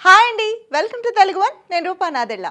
Hi అండి welcome to Telugu one నేను రూపా నాదెళ్ళ.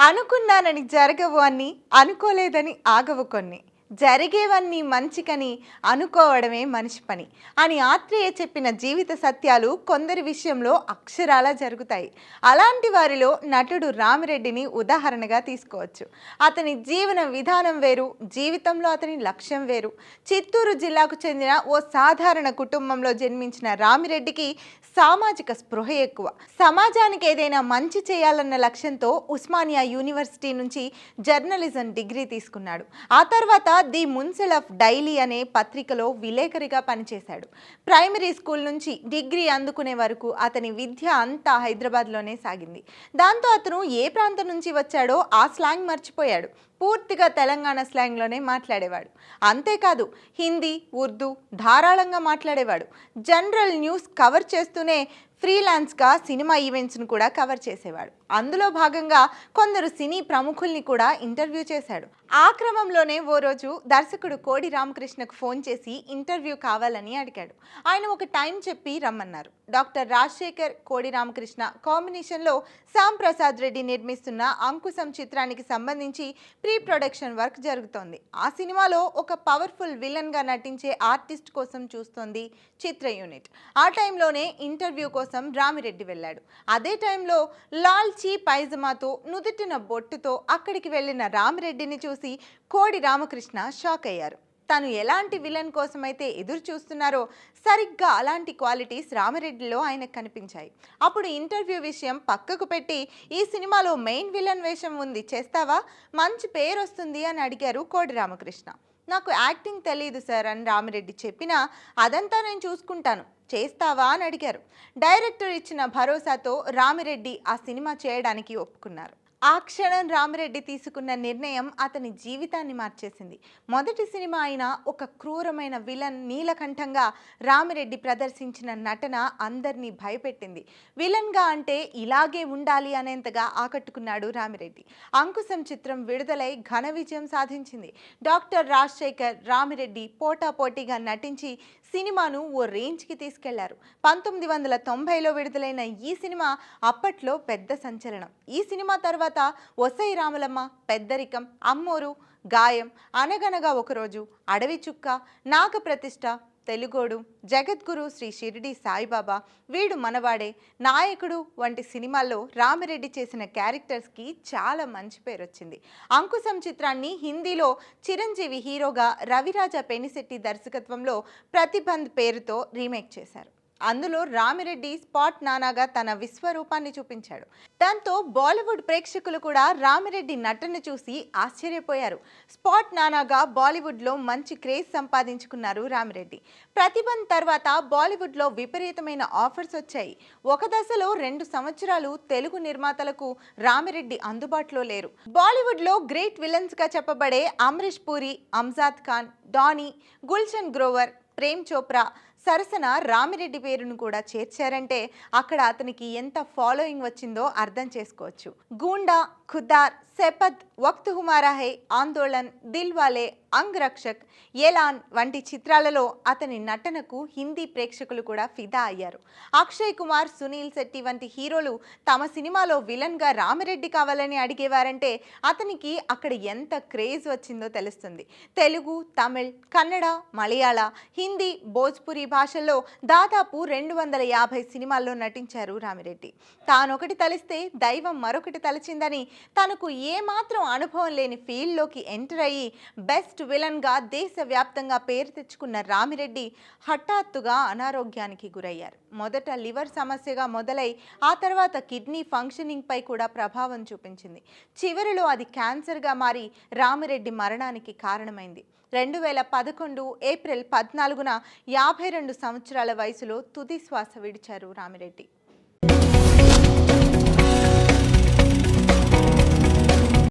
అనుకున్నానని జరగవు అని అనుకోలేదని ఆగవు కొన్ని. జరిగేవన్నీ మంచికని అనుకోవడమే మనిషి పని. అని ఆత్రేయ చెప్పిన జీవిత సత్యాలు కొందరి విషయంలో అక్షరాలా జరుగుతాయి. అలాంటి వారిలో నటుడు రామిరెడ్డిని ఉదాహరణగా తీసుకోవచ్చు. అతని జీవన విధానం వేరు జీవితంలో అతని లక్ష్యం వేరు. చిత్తూరు జిల్లాకు చెందిన ఓ సాధారణ కుటుంబంలో జన్మించిన రామిరెడ్డికి సామాజిక స్పృహ ఎక్కువ. సమాజానికి ఏదైనా మంచి చేయాలన్న లక్ష్యంతో ఉస్మానియా యూనివర్సిటీ నుంచి జర్నలిజం డిగ్రీ తీసుకున్నాడు. ఆ తర్వాత ది మున్సిల్ ఆఫ్ డైలీ అనే పత్రికలో విలేకరిగా పనిచేశాడు. ప్రైమరీ స్కూల్ నుంచి డిగ్రీ అందుకునే వరకు అతని విద్య అంతా హైదరాబాద్లోనే సాగింది. దాంతో అతను ఏ ప్రాంతం నుంచి వచ్చాడో ఆ స్లాంగ్ మర్చిపోయాడు. పూర్తిగా తెలంగాణ స్లాంగ్లోనే మాట్లాడేవాడు. అంతేకాదు హిందీ ఉర్దూ ధారాళంగా మాట్లాడేవాడు. జనరల్ న్యూస్ కవర్ చేస్తూనే ఫ్రీలాన్స్గా సినిమా ఈవెంట్స్ను కూడా కవర్ చేసేవాడు. అందులో భాగంగా కొందరు సినీ ప్రముఖుల్ని కూడా ఇంటర్వ్యూ చేశాడు. ఆ క్రమంలోనే ఓ రోజు దర్శకుడు కోడి రామకృష్ణకు ఫోన్ చేసి ఇంటర్వ్యూ కావాలని అడిగాడు. ఆయన ఒక టైం చెప్పి రమ్మన్నారు. డాక్టర్ రాజశేఖర్ కోడి రామకృష్ణ కాంబినేషన్లో శ్యామ్ ప్రసాద్ రెడ్డి నిర్మిస్తున్న అంకుశం చిత్రానికి సంబంధించి ప్రీ ప్రొడక్షన్ వర్క్ జరుగుతోంది. ఆ సినిమాలో ఒక పవర్ఫుల్ విలన్గా నటించే ఆర్టిస్ట్ కోసం చూస్తోంది చిత్ర యూనిట్. ఆ టైంలోనే ఇంటర్వ్యూ కోసం రామిరెడ్డి వెళ్ళాడు. అదే టైంలో లాల్చీ పైజమాతో నుదుటిన బొట్టుతో అక్కడికి వెళ్ళిన రామిరెడ్డిని చూసి కోడి రామకృష్ణ షాక్ అయ్యారు. తను ఎలాంటి విలన్ కోసమైతే ఎదురు చూస్తున్నారో సరిగ్గా అలాంటి క్వాలిటీస్ రామిరెడ్డిలో ఆయనకు కనిపించాయి. అప్పుడు ఇంటర్వ్యూ విషయం పక్కకు పెట్టి ఈ సినిమాలో మెయిన్ విలన్ వేషం ఉంది చేస్తావా? మంచి పేరు వస్తుంది అని అడిగారు కోడి రామకృష్ణ. నాకు యాక్టింగ్ తెలియదు సార్ అని రామిరెడ్డి చెప్పినా అదంతా నేను చూసుకుంటాను. చేస్తావా అని అడిగారు. డైరెక్టర్ ఇచ్చిన భరోసాతో రామిరెడ్డి ఆ సినిమా చేయడానికి ఒప్పుకున్నారు. ఆ క్షణం రామిరెడ్డి తీసుకున్న నిర్ణయం అతని జీవితాన్ని మార్చేసింది. మొదటి సినిమా అయిన ఒక క్రూరమైన విలన్ నీలకంఠంగా రామిరెడ్డి ప్రదర్శించిన నటన అందరినీ భయపెట్టింది. విలన్గా అంటే ఇలాగే ఉండాలి అనేంతగా ఆకట్టుకున్నాడు రామిరెడ్డి. అంకుశం చిత్రం విడుదలై ఘన విజయం సాధించింది. డాక్టర్ రాజశేఖర్ రామిరెడ్డి పోటాపోటీగా నటించి సినిమాను ఓ రేంజ్కి తీసుకెళ్ళారు. పంతొమ్మిది వందల తొంభైలో విడుదలైన ఈ సినిమా అప్పట్లో పెద్ద సంచలనం. ఈ సినిమా తర్వాత ఒసై రామలమ్మ పెద్దరికం అమ్మోరు గాయం అనగనగా ఒకరోజు అడవి చుక్క నాగప్రతిష్ఠ తెలుగోడు జగద్గురు శ్రీ షిరిడి సాయిబాబా వీడు మనవాడే నాయకుడు వంటి సినిమాల్లో రామిరెడ్డి చేసిన క్యారెక్టర్స్కి చాలా మంచి పేరు వచ్చింది అంకుశం చిత్రాన్ని హిందీలో చిరంజీవి హీరోగా రవిరాజా పెనిశెట్టి దర్శకత్వంలో ప్రతిబంధ్ పేరుతో రీమేక్ చేశారు. అందులో రామిరెడ్డి స్పాట్ నానాగా తన విశ్వరూపాన్ని చూపించాడు. దాంతో బాలీవుడ్ ప్రేక్షకులు కూడా రామిరెడ్డి నటన చూసి ఆశ్చర్యపోయారు. స్పాట్ నానాగా బాలీవుడ్లో మంచి క్రేజ్ సంపాదించుకున్నారు రామిరెడ్డి. ప్రతిబంధ్ తర్వాత బాలీవుడ్లో విపరీతమైన ఆఫర్స్ వచ్చాయి. ఒక దశలో రెండు సంవత్సరాలు తెలుగు నిర్మాతలకు రామిరెడ్డి అందుబాటులో లేరు. బాలీవుడ్లో గ్రేట్ విలన్స్గా చెప్పబడే అమరీష్ పూరి అంజాద్ ఖాన్ డానీ గుల్షన్ గ్రోవర్ ప్రేమ్ చోప్రా సరసన రామిరెడ్డి పేరును కూడా చేర్చారంటే అక్కడ అతనికి ఎంత ఫాలోయింగ్ వచ్చిందో అర్థం చేసుకోవచ్చు. గూండా ఖుదార్ సెపత్ వక్త్ హుమారా హై ఆందోళన్ దిల్వాలే అంగరక్షక్ అంగ్ రక్షక్ ఎలాన్ వంటి చిత్రాలలో అతని నటనకు హిందీ ప్రేక్షకులు కూడా ఫిదా అయ్యారు. అక్షయ్ కుమార్ సునీల్ శెట్టి వంటి హీరోలు తమ సినిమాలో విలన్గా రామిరెడ్డి కావాలని అడిగేవారంటే అతనికి అక్కడ ఎంత క్రేజ్ వచ్చిందో తెలుస్తుంది. తెలుగు తమిళ్ కన్నడ మలయాళ హిందీ భోజ్పురి భాషల్లో దాదాపు రెండు వందల యాభై సినిమాల్లో నటించారు రామిరెడ్డి. తానొకటి తలిస్తే దైవం మరొకటి తలచిందని తనకు ఏమాత్రం అనుభవం లేని ఫీల్డ్లోకి ఎంటర్ అయ్యి బెస్ట్ విలన్గా దేశవ్యాప్తంగా పేరు తెచ్చుకున్న రామిరెడ్డి హఠాత్తుగా అనారోగ్యానికి గురయ్యారు. మొదట లివర్ సమస్యగా మొదలై ఆ తర్వాత కిడ్నీ ఫంక్షనింగ్పై కూడా ప్రభావం చూపించింది. చివరిలో అది క్యాన్సర్గా మారి రామిరెడ్డి మరణానికి కారణమైంది. రెండు వేల పదకొండు ఏప్రిల్ పద్నాలుగున యాభై రెండు సంవత్సరాల వయసులో తుది శ్వాస విడిచారు రామిరెడ్డి.